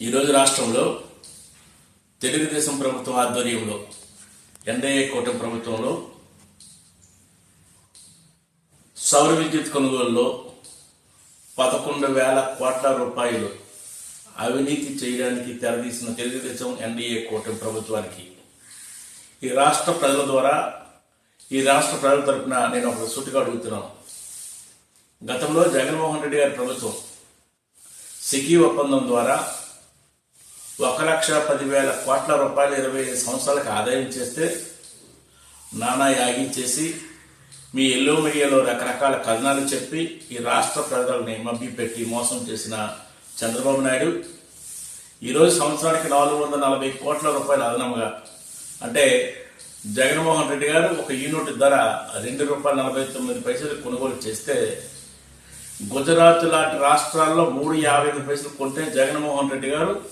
ఈరోజు రాష్ట్రంలో తెలుగుదేశం ప్రభుత్వం ఆధ్వర్యంలో ఎన్డీఏ కూటమి ప్రభుత్వంలో సౌర విద్యుత్ కొనుగోలులో పదకొండు వేల కోట్ల రూపాయలు అవినీతి చేయడానికి తెరదీసిన తెలుగుదేశం ఎన్డీఏ కూటమి ప్రభుత్వానికి. ఈ రాష్ట్ర ప్రజల ద్వారా ఈ రాష్ట్ర ప్రజల తరఫున నేను ఒక సూటిగా అడుగుతున్నాను. గతంలో జగన్మోహన్ రెడ్డి గారి ప్రభుత్వం సికీ ఒప్పందం ద్వారా ఒక లక్ష పదివేల కోట్ల రూపాయలు ఇరవై ఐదు సంవత్సరాలకు ఆదాయం చేస్తే నానా యాగం చేసి మీ ఎల్లో మీడియాలో రకరకాల కథనాలు చెప్పి ఈ రాష్ట్ర ప్రజలని మభ్యపెట్టి మోసం చేసిన చంద్రబాబు నాయుడు ఈరోజు సంవత్సరానికి నాలుగు వందల నలభై కోట్ల రూపాయలు అదనంగా. అంటే జగన్మోహన్ రెడ్డి గారు ఒక యూనిట్ ధర రెండు రూపాయల నలభై తొమ్మిది పైసలు కొనుగోలు చేస్తే గుజరాత్ లాంటి రాష్ట్రాల్లో మూడు యాభై ఐదు పైసలు కొంటే జగన్మోహన్ రెడ్డి గారు